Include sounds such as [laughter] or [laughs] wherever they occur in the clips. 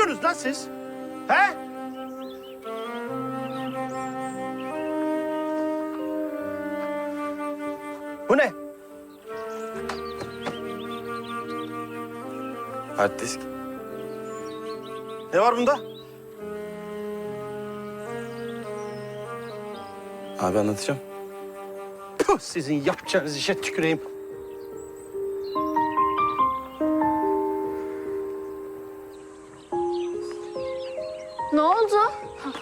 Yapıyorsunuz lan siz? He? Bu ne? Hard disk. Ne var bunda? Abi anlatacağım. Puh, sizin yapacağınız işe tüküreyim.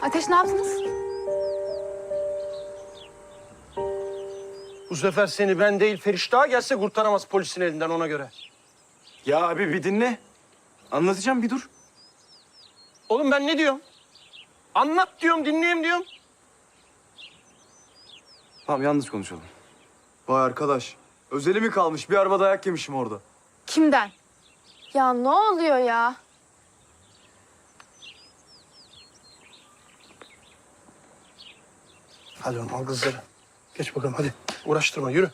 Ateş ne yaptınız? Bu sefer seni ben değil Feriştah gelse kurtaramaz polisin elinden ona göre. Ya abi bir dinle. Anlatacağım bir dur. Oğlum ben ne diyorum? Anlat diyorum, dinleyeyim diyorum. Tamam yalnız konuşalım. Vay arkadaş. Özeli mi kalmış? Bir araba dayak yemişim orada. Kimden? Ya ne oluyor ya? Hadi oğlum al kızları. Geç bakalım hadi. Uğraştırma yürü.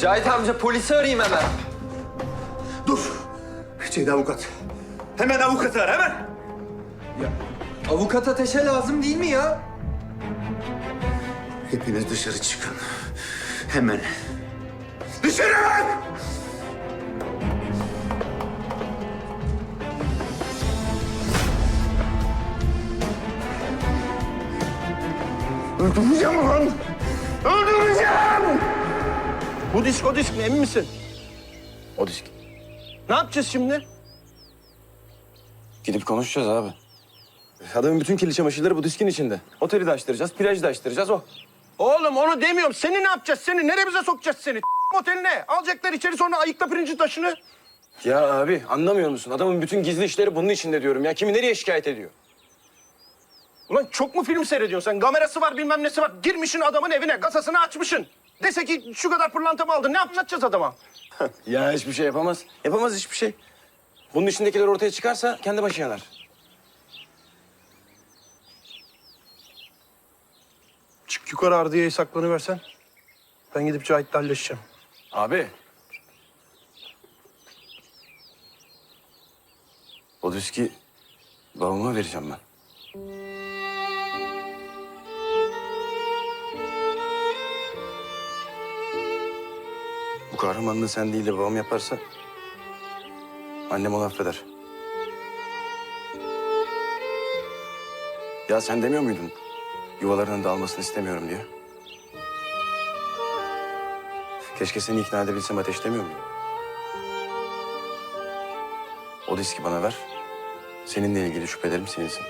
Cahit amca polisi arayayım hemen. Dur. Ceyda avukat. Hemen avukatı ara hemen. Avukat ateşe lazım değil mi ya? Hepiniz dışarı çıkın. Hemen. Dışarı hemen! Öldüreceğim ulan! Öldüreceğim! Bu disk o disk mi emin misin? O disk. Ne yapacağız şimdi? Gidip konuşacağız abi. Adamın bütün kirli çamaşırları bu diskin içinde. Oteli de açtıracağız, plajı da açtıracağız o. Oğlum onu demiyorum. Seni ne yapacağız? Seni neremize sokacağız seni? [laughs] Oteline. Alacaklar içeri sonra ayıkla pirinci taşını. Ya abi anlamıyor musun? Adamın bütün gizli işleri bunun içinde diyorum ya. Kimi nereye şikayet ediyor? Ulan çok mu film seyrediyorsun sen? Kamerası var bilmem nesi var. Girmişin adamın evine kasasını açmışın. Dese ki şu kadar pırlanta mı aldın? Ne anlatacağız adama? [laughs] Ya hiçbir şey yapamaz. Yapamaz hiçbir şey. Bunun içindekiler ortaya çıkarsa kendi başı yanar. Çık yukarı ardiyeye saklanıversen. Ben gidip Cahit'le halledeceğim. Abi. O diski babama vereceğim ben. Bu kahramanlığı sen değil de babam yaparsa... ...annem onu affeder. Ya sen demiyor muydun? Yuvalarının dağılmasını istemiyorum diye. Keşke seni ikna edebilsem ateş demiyor muyum? O diski bana ver. Seninle ilgili şüphelerim silinsin.